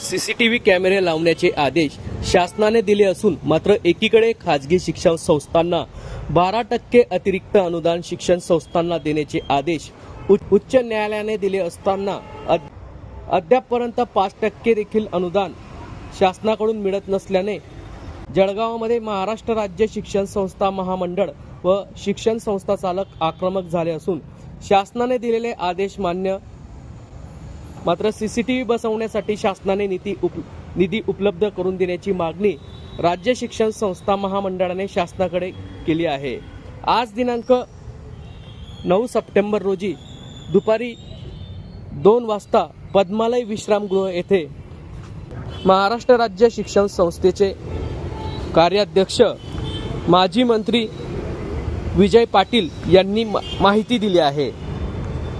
CCTV कॅमेरे लावण्याचे आदेश शासनाने दिले असून मात्र एकीकडे खाजगी शिक्षण संस्थांना बारा टक्के अतिरिक्त अनुदान शिक्षण संस्थांना देण्याचे आदेश उच्च उच्च न्यायालयाने दिले असताना अद- अद्यापपर्यंत पाच टक्के देखील अनुदान शासनाकडून मिळत नसल्याने जळगावमध्ये महाराष्ट्र राज्य शिक्षण संस्था महामंडळ व शिक्षण संस्था चालक आक्रमक झाले असून शासनाने दिलेले आदेश मान्य मात्र सीसीटीव्ही बसवण्यासाठी शासनाने निधी उप निधी उपलब्ध करून देण्याची मागणी राज्य शिक्षण संस्था महामंडळाने शासनाकडे केली आहे. आज दिनांक नऊ सप्टेंबर रोजी दुपारी दोन वाजता पद्मालय विश्रामगृह येथे महाराष्ट्र राज्य शिक्षण संस्थेचे कार्याध्यक्ष माजी मंत्री विजय पाटील यांनी माहिती दिली आहे.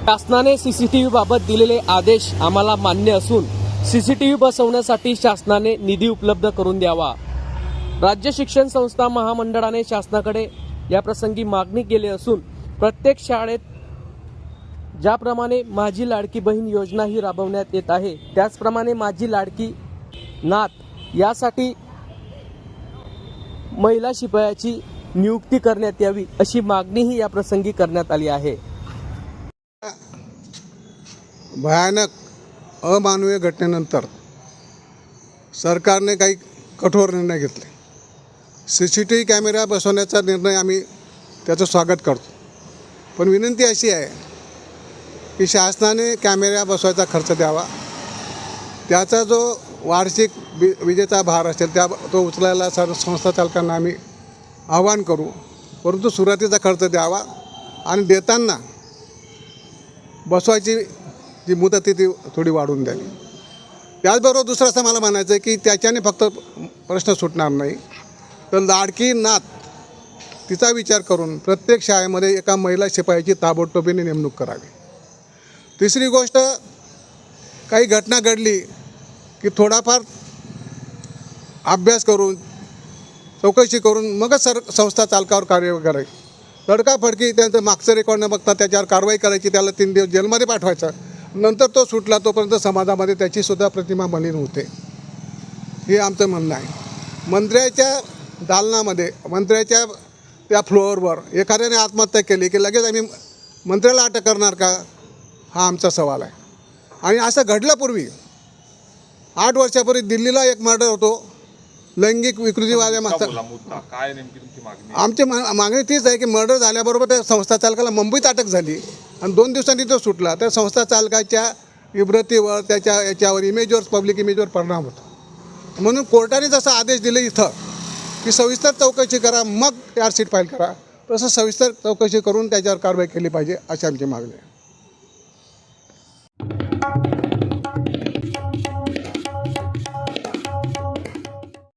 शासनाने सीसीटीव्ही बाबत दिलेले आदेश आम्हाला मान्य असून सीसीटीव्ही बसवण्यासाठी शासनाने निधी उपलब्ध करून द्यावा. राज्य शिक्षण संस्था महामंडळाने शासनाकडे या प्रसंगी मागणी केली असून प्रत्येक शाळेत ज्याप्रमाणे माझी लाडकी बहीण योजना ही राबवण्यात येत आहे त्याचप्रमाणे माझी लाडकी नात यासाठी महिला शिपायाची नियुक्ती करण्यात यावी अशी मागणीही या प्रसंगी करण्यात आली आहे. भयानक अमानवीय घटनेनंतर सरकारने काही कठोर निर्णय घेतले. C C T V camera बसवण्याचा निर्णय आम्ही त्याचं स्वागत करतो. पण विनंती अशी आहे की शासनाने कॅमेरा बसवायचा खर्च द्यावा. त्याचा जो वार्षिक वि विजेचा भार असेल त्या तो उचलायला सर संस्था चालकांना आम्ही आवाहन करू. परंतु सुरुवातीचा खर्च द्यावा आणि देताना बसवायची जी मुदत आहे ती थोडी वाढवून द्यावी. त्याचबरोबर दुसरं असं मला म्हणायचं आहे की त्याच्याने फक्त प्रश्न सुटणार नाही. तर लाडकी नात तिचा विचार करून प्रत्येक शाळेमध्ये एका महिला शिपायाची ताबडतोबीने नेमणूक करावी. तिसरी गोष्ट काही घटना घडली की थोडाफार अभ्यास करून चौकशी करून मगच सर संस्था चालकावर कार्य करायची तडकाफडकी त्यांचं मागचं रेकॉर्ड न बघता त्याच्यावर कारवाई करायची त्याला तीन दिवस जेलमध्ये पाठवायचं. नंतर तो सुटला तोपर्यंत समाजामध्ये त्याचीसुद्धा प्रतिमा मलिन होते. हे आमचं म्हणणं आहे. मंत्र्याच्या दालनामध्ये मंत्र्याच्या त्या फ्लोअरवर एखाद्याने आत्महत्या केली की लगेच आम्ही मंत्र्याला अटक करणार का? हा आमचा सवाल आहे. आणि असं घडलं पूर्वी. आठ वर्षापूर्वी दिल्लीला एक मर्डर होतो. लैंगिक तुमची मागणी आमची मा मागणी तीच आहे की मर्डर झाल्याबरोबर त्या संस्था चालकाला मुंबईत अटक झाली. आणि दोन दिवसांनी तो सुटला. तर संस्था चालकाच्या इब्रतीवर त्याच्या याच्यावर इमेजवर पब्लिक इमेजवर परिणाम होतो. म्हणून कोर्टाने जसा आदेश दिले इथं की सविस्तर चौकशी करा मग चार्जशीट फाईल करा. तसं सविस्तर चौकशी करून त्याच्यावर कारवाई केली पाहिजे अशी आमची मागणी आहे.